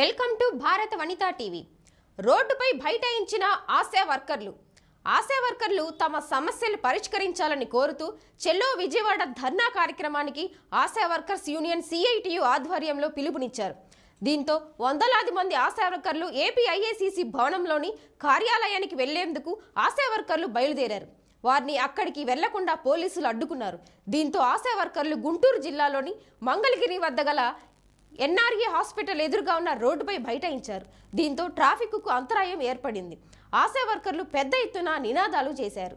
Welcome to భారత Vanitha TV. రోడ్డుపై బైఠాయించిన ఆశా వర్కర్లు. ఆశా వర్కర్లు తమ సమస్యలు పరిష్కరించాలని కోరుతూ చెల్లో విజయవాడ ధర్నా కార్యక్రమానికి ఆశా వర్కర్స్ యూనియన్ సిఐటియు ఆధ్వర్యంలో పిలుపునిచ్చారు. దీంతో వందలాది మంది ఆశా వర్కర్లు ఏపీ ఐఏసీసీ భవనంలోని కార్యాలయానికి వెళ్ళేందుకు ఆశా వర్కర్లు బయలుదేరారు. వారిని అక్కడికి వెళ్ళకుండా పోలీసులు అడ్డుకున్నారు. దీంతో ఆశా వర్కర్లు గుంటూరు జిల్లాలోని మంగళగిరి వద్ద గల ఎన్ఆర్ఏ హాస్పిటల్ ఎదురుగా ఉన్న రోడ్డుపై బైఠాయించారు. దీంతో ట్రాఫిక్కు అంతరాయం ఏర్పడింది. ఆశా వర్కర్లు పెద్ద ఎత్తున నినాదాలు చేశారు.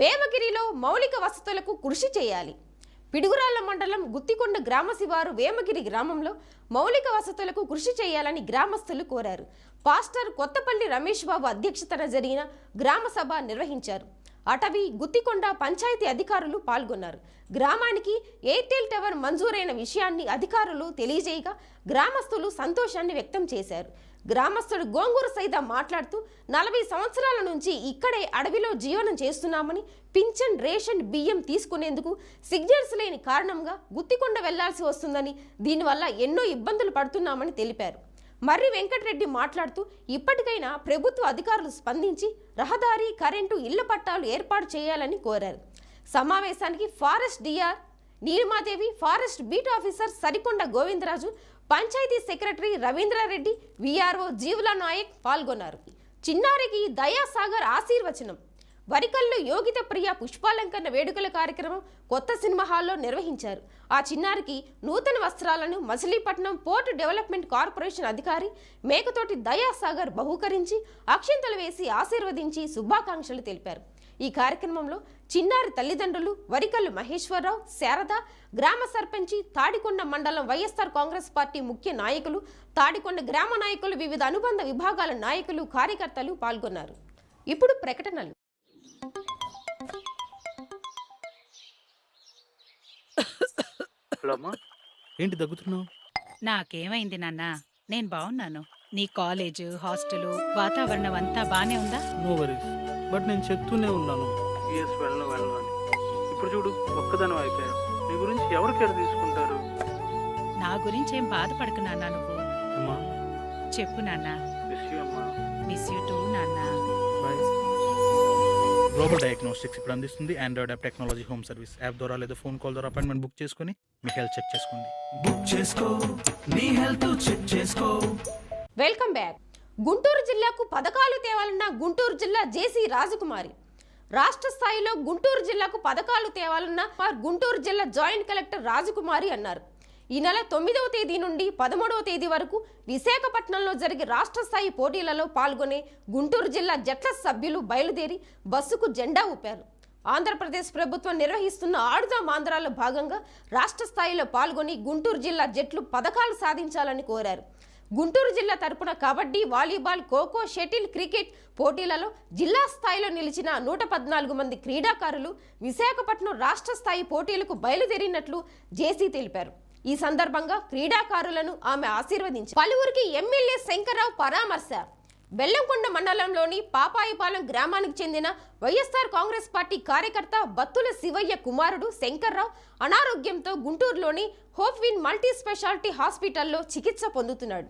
వేమగిరిలో మౌలిక వసతులకు కృషి చేయాలి. పిడుగురాళ్ళ మండలం గుత్తికొండ గ్రామ శివారు వేమగిరి గ్రామంలో మౌలిక వసతులకు కృషి చేయాలని గ్రామస్తులు కోరారు. పాస్టర్ కొత్తపల్లి రమేష్ బాబు అధ్యక్షతన జరిగిన గ్రామ సభ నిర్వహించారు. అటవీ గుత్తికొండ పంచాయతీ అధికారులు పాల్గొన్నారు. గ్రామానికి ఎయిర్టెల్ టవర్ మంజూరైన విషయాన్ని అధికారులు తెలియజేయగా గ్రామస్తులు సంతోషాన్ని వ్యక్తం చేశారు. గ్రామస్తుడు గోంగూర సైతం మాట్లాడుతూ నలభై సంవత్సరాల నుంచి ఇక్కడే అడవిలో జీవనం చేస్తున్నామని పింఛన్ రేషన్ బియ్యం తీసుకునేందుకు సిగ్నల్స్ లేని కారణంగా గుత్తికొండ వెళ్ళాల్సి వస్తుందని దీనివల్ల ఎన్నో ఇబ్బందులు పడుతున్నామని తెలిపారు. మర్రి వెంకటరెడ్డి మాట్లాడుతూ ఇప్పటికైనా ప్రభుత్వ అధికారులు స్పందించి రహదారి కరెంటు ఇళ్ళ పట్టాలు ఏర్పాటు చేయాలని కోరారు. సమావేశానికి forest DR Neelimadevi forest beat officer Sarikonda Govindaraju panchayat secretary Ravindra Reddy VRO Jeevula Naik పాల్గొన్నారు. చిన్నారికి దయాసాగర్ ఆశీర్వచనం. వరికల్లో యోగిత ప్రియ పుష్పాలంకరణ వేడుకల కార్యక్రమం కొత్త సినిమా హాల్లో నిర్వహించారు. ఆ చిన్నారికి నూతన వస్త్రాలను మచిలీపట్నం పోర్ట్ డెవలప్మెంట్ కార్పొరేషన్ అధికారి మేకతోటి దయాసాగర్ బహూకరించి అక్షింతలు వేసి ఆశీర్వదించి శుభాకాంక్షలు తెలిపారు. ఈ కార్యక్రమంలో చిన్నారి తల్లిదండ్రులు వరికల్లు మహేశ్వరరావు శారద గ్రామ సర్పంచి తాడికొండ మండలం వైఎస్ఆర్ కాంగ్రెస్ పార్టీ ముఖ్య నాయకులు తాడికొండ గ్రామ నాయకులు వివిధ అనుబంధ విభాగాల నాయకులు కార్యకర్తలు పాల్గొన్నారు. ఇప్పుడు ప్రకటనలు. ఏంటి దగ్గుతున్నావు? నాకేమైంది నాన్న? నేను బాగున్నాను నీ కాలేజ్ హాస్టల్ వాతావరణం అంతా బానే ఉందా? నో వరీస్ బట్ నేను చెప్తూనే ఉన్నాను. ఎస్ వెళ్ళను వెళ్ళను అని. ఇప్పుడు చూడు ఒక్కదాని అయిపోయావు నీ గురించి ఎవరు కేర్ తీసుకుంటారు? నా గురించి ఏం బాధపడకు నాన్న నువ్వు. అమ్మా. చెప్పు నాన్న. మిస్ యూ అమ్మా. మిస్ యూ టూ నాన్న. బాయ్ గ్లోబల్ డయాగ్నోస్టిక్స్ ఇప్పుడు అందిస్తుంది Android app technology home service app ద్వారా లేదా ఫోన్ కాల్ ద్వారా అపాయింట్మెంట్ బుక్ చేసుకుని మీ హెల్త్ చెక్ చేసుకోండి. బుక్ చేసుకో నీ హెల్త్ చెక్ చేసుకో. వెల్కమ్ బ్యాక్ గుంటూరు జిల్లాకు పథకాలు తేవాలన్న గుంటూరు జిల్లా జేసీ రాజకుమారి. రాష్ట్ర స్థాయిలో గుంటూరు జిల్లాకు పథకాలు తేవాలన్న వారు గుంటూరు జిల్లా జాయింట్ కలెక్టర్ రాజకుమారి అన్నారు. ఈ నెల తొమ్మిదవ తేదీ నుండి పదమూడవ తేదీ వరకు విశాఖపట్నంలో జరిగే రాష్ట్ర స్థాయి పోటీలలో పాల్గొనే గుంటూరు జిల్లా జట్ల సభ్యులు బయలుదేరి బస్సుకు జెండా ఊపారు. ఆంధ్రప్రదేశ్ ప్రభుత్వం నిర్వహిస్తున్న ఆడుదాం ఆంధ్రాలో భాగంగా రాష్ట్ర స్థాయిలో పాల్గొని గుంటూరు జిల్లా జట్లు పథకాలు సాధించాలని కోరారు. గుంటూరు జిల్లా తరపున kabaddi volleyball kho kho shuttle cricket పోటీలలో జిల్లా స్థాయిలో నిలిచిన నూట పద్నాలుగు మంది క్రీడాకారులు విశాఖపట్నం రాష్ట్ర స్థాయి పోటీలకు బయలుదేరినట్లు జేసీ తెలిపారు. ఈ సందర్భంగా క్రీడాకారులను ఆమె ఆశీర్వదించారు పలువురికి ఎమ్మెల్యే శంకర్రావు పరామర్శ బెల్లంకొండ మండలంలోని పాపాయిపాలెం గ్రామానికి చెందిన వైఎస్ఆర్ కాంగ్రెస్ పార్టీ కార్యకర్త బత్తుల శివయ్య కుమారుడు శంకర్రావు అనారోగ్యంతో గుంటూరులోని హోప్విన్ మల్టీ స్పెషాలిటీ హాస్పిటల్లో చికిత్స పొందుతున్నాడు.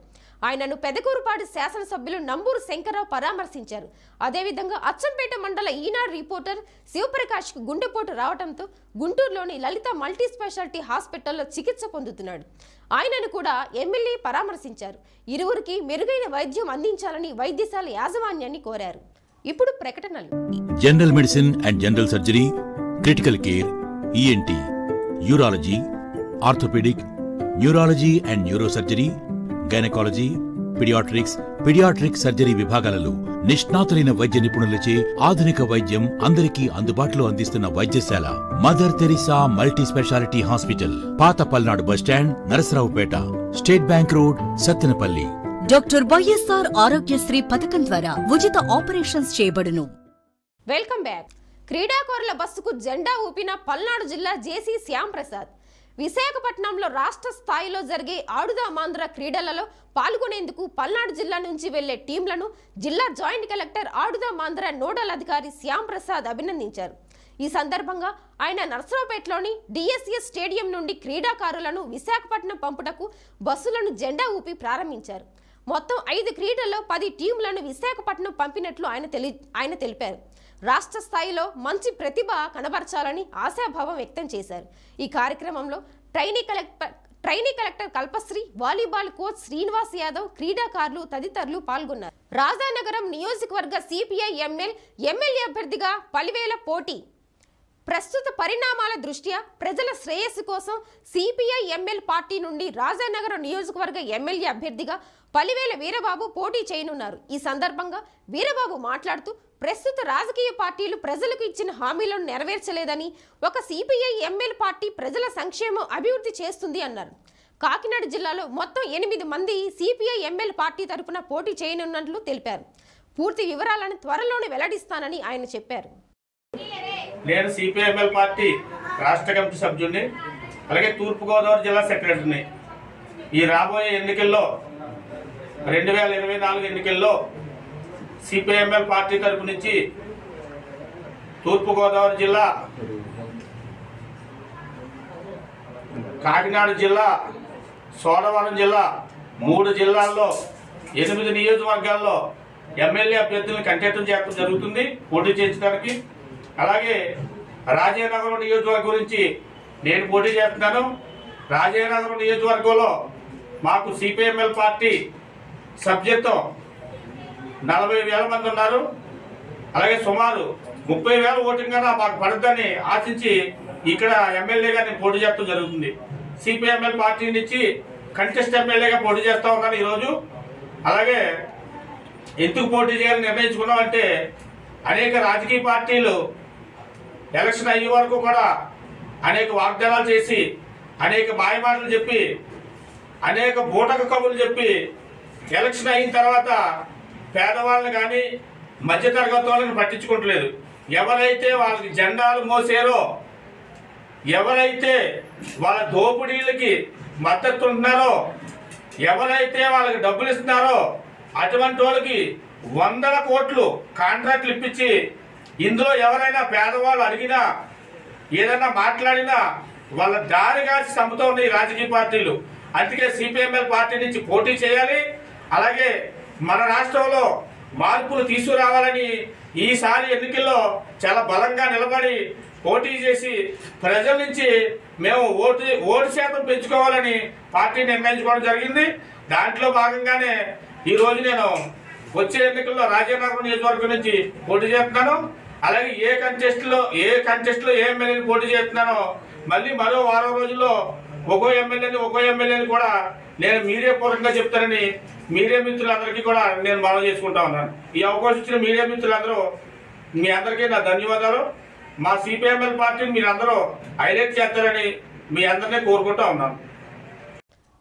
ఆయనను పెదకూరుపాటి శాసనసభ్యులు నంబూరు శంకర్రావు పరామర్శించారు. అదేవిధంగా అచ్చంపేట మండల ఈనాడు రిపోర్టర్ శివప్రకాష్కు గుండెపోటు రావడంతో గుంటూరులోని లలిత మల్టీ స్పెషాలిటీ హాస్పిటల్లో చికిత్స పొందుతున్నాడు. ఆయనను కూడా ఎమ్మెల్యే పరామర్శించారు. ఇరువురికి మెరుగైన వైద్యం అందించాలని వైద్యశాల యాజమాన్యాన్ని కోరారు. ఇప్పుడు ప్రకటనలు. General medicine and general surgery critical care ENT urology orthopaedic neurology and neuro surgery gynaecology paediatrics paediatric surgery విభాగాలలో నిష్ణాతులైన వైద్య నిపుణులచే ఆధునిక వైద్యం అందరికీ అందుబాటులో అందిస్తున్న వైద్యశాల Mother Teresa multi speciality hospital పాత Palnadu bus stand Narasaraopet state bank road Sattenapalli. Doctor YSR Aarogyasri పథకం ద్వారా ఉచిత ఆపరేషన్స్ చేయబడును. Welcome back. క్రీడాకారుల బస్సుకు జెండా ఊపిన పల్నాడు జిల్లా జేసీ శ్యామ్ ప్రసాద్ విశాఖపట్నంలో రాష్ట్ర స్థాయిలో జరిగే ఆడుదామాంధ్ర క్రీడలలో పాల్గొనేందుకు పల్నాడు జిల్లా నుంచి వెళ్ళే టీంలను జిల్లా జాయింట్ కలెక్టర్ ఆడుదామాంధ్ర నోడల్ అధికారి శ్యామ్ ప్రసాద్ అభినందించారు. ఈ సందర్భంగా ఆయన నర్సరావుపేటలోని డిఎస్ఎస్ స్టేడియం నుండి క్రీడాకారులను విశాఖపట్నం పంపుటకు బస్సులను జెండా ఊపి ప్రారంభించారు. మొత్తం ఐదు క్రీడల్లో పది టీంలను విశాఖపట్నం పంపినట్లు ఆయన తెలి ఆయన తెలిపారు. రాష్ట్ర స్థాయిలో మంచి ప్రతిభ కనబరచాలని ఆశాభావం వ్యక్తం చేశారు. ఈ కార్యక్రమంలో trainee collector trainee collector Kalpasri volleyball coach Srinivas Yadav క్రీడాకారులు తదితరులు పాల్గొన్నారు. రాజానగరం నియోజకవర్గ సిపిఐ ఎంఎల్ ఎమ్మెల్యే అభ్యర్థిగా పలివేల పోటీ. ప్రస్తుత పరిణామాల దృష్ట్యా ప్రజల శ్రేయస్సు కోసం సిపిఐ ఎంఎల్ పార్టీ నుండి రాజానగరం నియోజకవర్గ ఎమ్మెల్యే అభ్యర్థిగా పలివేల వీరబాబు పోటీ చేయనున్నారు. ఈ సందర్భంగా వీరబాబు మాట్లాడుతూ ప్రస్తుత రాజకీయ పార్టీలు ప్రజలకు ఇచ్చిన హామీలను నెరవేర్చలేదని ఒక సిపిఐ ఎంఎల్ పార్టీ ప్రజల సంక్షేమం అభివృద్ధి చేస్తుంది అన్నారు. కాకినాడ జిల్లాలో మొత్తం ఎనిమిది మంది సిపిఐ ఎంఎల్ పార్టీ తరపున పోటీ చేయనున్నట్లు తెలిపారు. పూర్తి వివరాలను త్వరలోనే వెల్లడిస్తానని ఆయన చెప్పారు. నేను సిపిఐఎంఎల్ పార్టీ రాష్ట్ర కమిటీ సభ్యుడిని అలాగే తూర్పుగోదావరి జిల్లా సెక్రటరీని. ఈ రాబోయే ఎన్నికల్లో రెండు వేల ఇరవై నాలుగు ఎన్నికల్లో సిపిఎంఎల్ పార్టీ తరపు నుంచి తూర్పుగోదావరి జిల్లా కాకినాడ జిల్లా సోడవరం జిల్లా మూడు జిల్లాల్లో ఎనిమిది నియోజకవర్గాల్లో ఎమ్మెల్యే అభ్యర్థులను కంటెస్టం చేయడం జరుగుతుంది పోటీ చేయించడానికి. అలాగే రాజేనగరం నియోజకవర్గం గురించి నేను పోటీ చేస్తున్నాను. రాజేనగరం నియోజకవర్గంలో మాకు సిపిఎంఎల్ పార్టీ సభ్యత్వం నలభై వేల మంది ఉన్నారు. అలాగే సుమారు ముప్పై వేల ఓటింగ్ కన్నా మాకు పడుతుందని ఆశించి ఇక్కడ ఎమ్మెల్యే గారిని పోటీ చేయడం జరుగుతుంది. సిపిఎంఎల్ పార్టీ నుంచి కంటెస్ట్ ఎమ్మెల్యేగా పోటీ చేస్తూ ఉన్నాను ఈరోజు. అలాగే ఎందుకు పోటీ చేయాలని నిర్ణయించుకున్నామంటే అనేక రాజకీయ పార్టీలు ఎలక్షన్ అయ్యే వరకు కూడా అనేక వాగ్దానాలు చేసి అనేక మాయమాటలు చెప్పి అనేక బూటక కబులు చెప్పి ఎలక్షన్ అయిన తర్వాత పేదవాళ్ళని కానీ మధ్యతరగతి వాళ్ళని పట్టించుకోవట్లేదు ఎవరైతే వాళ్ళకి జెండాలు మోసారో ఎవరైతే వాళ్ళ దోపిడీలకి మద్దతు ఉంటున్నారో ఎవరైతే వాళ్ళకి డబ్బులు ఇస్తున్నారో అటువంటి వాళ్ళకి వందల కోట్లు కాంట్రాక్ట్లు ఇప్పించి ఇందులో ఎవరైనా పేదవాళ్ళు అడిగినా ఏదైనా మాట్లాడినా వాళ్ళ దారిగా చంపుతూ ఉన్నాయి రాజకీయ పార్టీలు. అందుకే సిపిఎంఎల్ పార్టీ నుంచి పోటీ చేయాలి. అలాగే మన రాష్ట్రంలో మార్పులు తీసుకురావాలని ఈసారి ఎన్నికల్లో చాలా బలంగా నిలబడి పోటీ చేసి ప్రజల నుంచి మేము ఓటు ఓటు శాతం పెంచుకోవాలని పార్టీ నిర్ణయించుకోవడం జరిగింది. దాంట్లో భాగంగానే ఈరోజు నేను వచ్చే ఎన్నికల్లో రాజానగరం నియోజకవర్గం నుంచి పోటీ చేస్తున్నాను. అలాగే ఏ కంటెస్ట్లో ఏ కంటెస్ట్లో ఏ ఎమ్మెల్యేని పోటీ చేస్తున్నానో మళ్ళీ మరో వారం రోజుల్లో ఒక్కో ఎమ్మెల్యేని ఒక్కో ఎమ్మెల్యేని కూడా నేను మీడియా పూర్వకంగా చెప్తానని మీడియా మిత్రులందరికీ కూడా నేను మనం చేసుకుంటా ఉన్నాను. ఈ అవకాశం ఇచ్చిన మీడియా మిత్రులందరూ మీ అందరికీ నా ధన్యవాదాలు. మా సిపిఎంఎల్ పార్టీని మీరందరూ హైలైట్ చేస్తారని మీ అందరినీ కోరుకుంటా ఉన్నాను.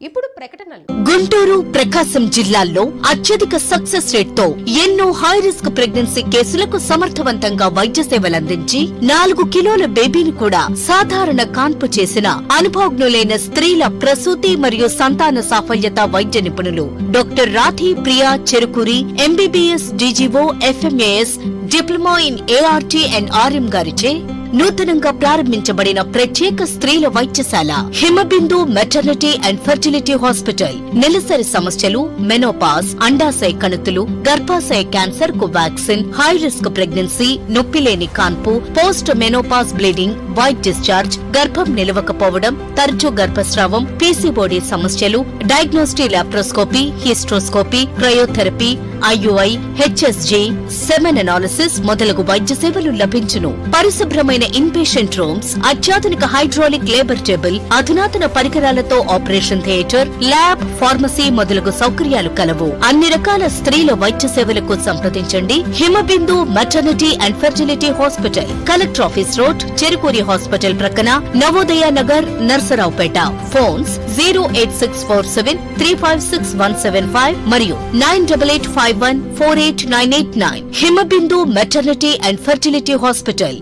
ఇప్పుడు ప్రకటనలు. గుంటూరు ప్రకాశం జిల్లాల్లో అత్యధిక సక్సెస్ రేట్తో ఎన్నో హై రిస్క్ ప్రెగ్నెన్సీ కేసులకు సమర్థవంతంగా వైద్య సేవలందించి నాలుగు కిలోల బేబీని కూడా సాధారణ కాన్పు చేసిన అనుభవజ్ఞులైన స్త్రీల ప్రసూతి మరియు సంతాన సాఫల్యత వైద్య నిపుణులు doctor Rathi Priya Cherukuri MBBS DGO FMAS diploma in ART and RM గారిచే నూతనంగా ప్రారంభించబడిన ప్రత్యేక స్త్రీల వైద్యశాల Himabindu maternity and fertility hospital నెలసరి సమస్యలు మెనోపాస్ అండాశయ కణుతులు గర్భాశయ క్యాన్సర్కు వ్యాక్సిన్ హై రిస్క్ ప్రెగ్నెన్సీ నొప్పిలేని కాన్పు post menopause bleeding white discharge గర్భం నిలవకపోవడం తరచూ గర్భస్రావం పీసీబోడీ సమస్యలు diagnostic laparoscopy hysteroscopy cryotherapy IUI HSG semen analysis మొదలగు వైద్య సేవలు లభించును. పరిశుభ్రమైన ఇన్పేషెంట్ రూమ్స్ అత్యాధునిక హైడ్రాలిక్ లేబర్ టేబుల్ అధునాతన పరికరాలతో ఆపరేషన్ థియేటర్ ల్యాబ్ ఫార్మసీ మొదలగు సౌకర్యాలు కలవు. అన్ని రకాల స్త్రీల వైద్య సేవలకు సంప్రదించండి. Himabindu maternity and fertility hospital collector office road Cherukuri hospital ప్రక్కన Navodaya Nagar Narasaraopet. Phones zero eight six four seven three five six one seven five మరియు nine double eight five one four eight nine eight nine Himabindu maternity and fertility hospital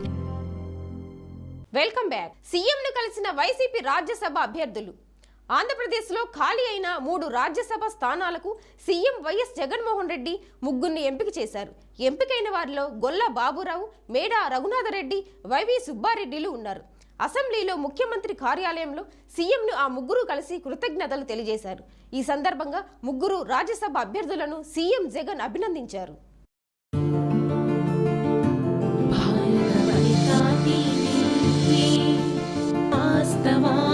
welcome back సీఎంను కలిసిన YCP Rajya Sabha అభ్యర్థులు. ఆంధ్రప్రదేశ్లో ఖాళీ అయిన మూడు రాజ్యసభ స్థానాలకు CM YS Jaganmohan Reddy ముగ్గురిని ఎంపిక చేశారు. ఎంపికైన వారిలో గొల్ల బాబురావు మేడా రఘునాథరెడ్డి వైవి సుబ్బారెడ్డిలు ఉన్నారు. అసెంబ్లీలో ముఖ్యమంత్రి కార్యాలయంలో సీఎంను ఆ ముగ్గురు కలిసి కృతజ్ఞతలు తెలియజేశారు. ఈ సందర్భంగా ముగ్గురు రాజ్యసభ అభ్యర్థులను సీఎం జగన్ అభినందించారు. వాస్తవా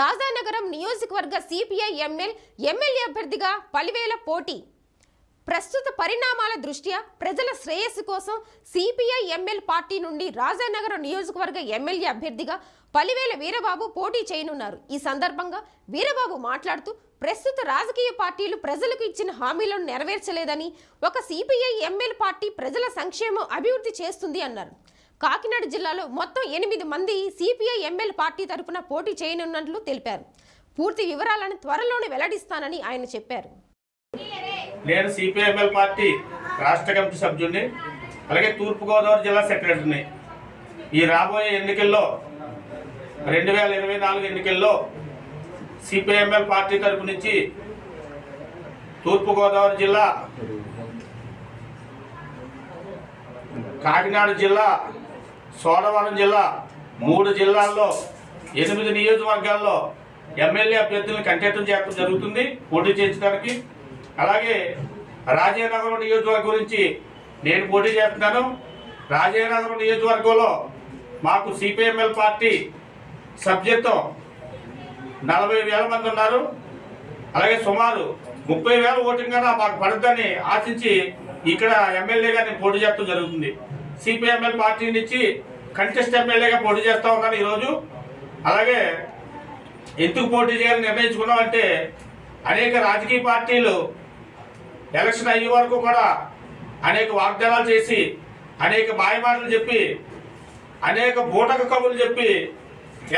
రాజానగరం నియోజకవర్గ సిపిఐ ఎంఎల్ ఎమ్మెల్యే అభ్యర్థిగా పలివేల పోటీ. ప్రస్తుత పరిణామాల దృష్ట్యా ప్రజల శ్రేయస్సు కోసం సిపిఐ ఎంఎల్ పార్టీ నుండి రాజానగరం నియోజకవర్గ ఎమ్మెల్యే అభ్యర్థిగా పలివేల వీరబాబు పోటీ చేయనున్నారు. ఈ సందర్భంగా వీరబాబు మాట్లాడుతూ ప్రస్తుత రాజకీయ పార్టీలు ప్రజలకు ఇచ్చిన హామీలను నెరవేర్చలేదని ఒక సిపిఐ ఎంఎల్ పార్టీ ప్రజల సంక్షేమం అభివృద్ధి చేస్తుంది అన్నారు. కాకినాడ జిల్లాలో మొత్తం ఎనిమిది మంది సిపిఐ ఎంఎల్ పార్టీ తరపున పోటీ చేయనున్నట్లు తెలిపారు. పూర్తి వివరాలను త్వరలోనే వెల్లడిస్తానని ఆయన చెప్పారు. నేను సిపిఐఎంఎల్ పార్టీ రాష్ట్ర కమిటీ సభ్యుడిని అలాగే తూర్పుగోదావరి జిల్లా సెక్రటరీని. ఈ రాబోయే ఎన్నికల్లో రెండు వేల ఇరవై నాలుగు ఎన్నికల్లో సిపిఐఎంఎల్ పార్టీ తరపు నుంచి తూర్పుగోదావరి జిల్లా కాకినాడ జిల్లా సోడవరం జిల్లా మూడు జిల్లాల్లో ఎనిమిది నియోజకవర్గాల్లో ఎమ్మెల్యే అభ్యర్థులను కంటెత్తం చేయడం జరుగుతుంది పోటీ చేయించడానికి. అలాగే రాజేనగరం నియోజకవర్గం గురించి నేను పోటీ చేస్తున్నాను. రాజేనగరం నియోజకవర్గంలో మాకు సిపిఎంఎల్ పార్టీ సభ్యత్వం నలభై వేల మంది ఉన్నారు. అలాగే సుమారు ముప్పై వేల ఓటింగ్ కన్నా మాకు పడుతుందని ఆశించి ఇక్కడ ఎమ్మెల్యేగా నేను పోటీ చేయడం జరుగుతుంది. సిపిఎంఎల్ పార్టీ నుంచి కంటెస్ట్ ఎమ్మెల్యేగా పోటీ చేస్తా ఉన్నాను ఈరోజు. అలాగే ఎందుకు పోటీ చేయాలని నిర్ణయించుకున్నామంటే అనేక రాజకీయ పార్టీలు ఎలక్షన్ అయ్యే వరకు కూడా అనేక వాగ్దానాలు చేసి అనేక మాయమాటలు చెప్పి అనేక బూటక కబులు చెప్పి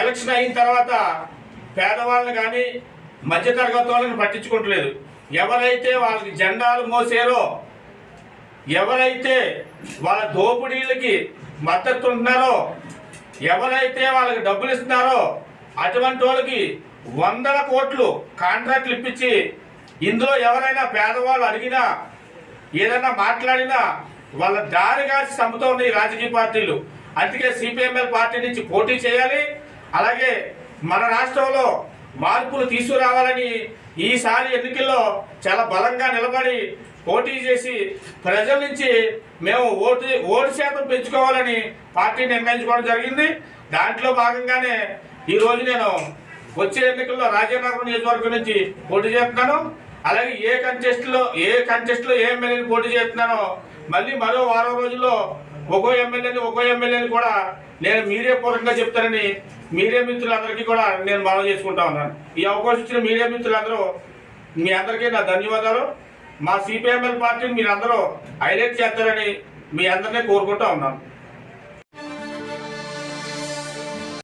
ఎలక్షన్ అయిన తర్వాత పేదవాళ్ళని కానీ మధ్యతరగతి వాళ్ళని పట్టించుకుంటలేదు. ఎవరైతే వాళ్ళకి జెండాలు మోసారో ఎవరైతే వాళ్ళ దోపిడీలకి మద్దతు ఉంటున్నారో ఎవరైతే వాళ్ళకి డబ్బులు ఇస్తున్నారో అటువంటి వాళ్ళకి వందల కోట్లు కాంట్రాక్ట్లు ఇప్పించి ఇందులో ఎవరైనా పేదవాళ్ళు అడిగినా ఏదైనా మాట్లాడినా వాళ్ళ దారి కాసి ఉన్నాయి ఈ రాజకీయ పార్టీలు. అందుకే సిపిఎంఎల్ పార్టీ నుంచి పోటీ చేయాలి. అలాగే మన రాష్ట్రంలో మార్పులు తీసుకురావాలని ఈసారి ఎన్నికల్లో చాలా బలంగా నిలబడి పోటీ చేసి ప్రజల నుంచి మేము ఓటు ఓటు శాతం పెంచుకోవాలని పార్టీ నిర్ణయించుకోవడం జరిగింది. దాంట్లో భాగంగానే ఈరోజు నేను వచ్చే ఎన్నికల్లో రాజేనగరం నియోజకవర్గం నుంచి పోటీ చేస్తున్నాను. అలాగే ఏ కంటెస్ట్లో ఏ కంటెస్ట్లో ఏ ఎమ్మెల్యేని పోటీ చేస్తున్నానో మళ్ళీ మరో వారం రోజుల్లో ఒక్కో ఎమ్మెల్యేని ఒక్కో ఎమ్మెల్యేని కూడా నేను మీడియా పూర్వకంగా చెప్తానని మీడియా మిత్రులందరికీ కూడా నేను మనం చేసుకుంటా ఉన్నాను. ఈ అవకాశం ఇచ్చిన మీడియా మిత్రులందరూ మీ అందరికీ నా ధన్యవాదాలు. మా సిపిఎంఎల్ పార్టీని మీరందరూ హైలైట్ చేస్తారని మీ అందరినీ కోరుకుంటా ఉన్నాను.